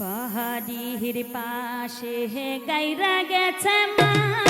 বাহারির পাশে গাইরা গেছে মা।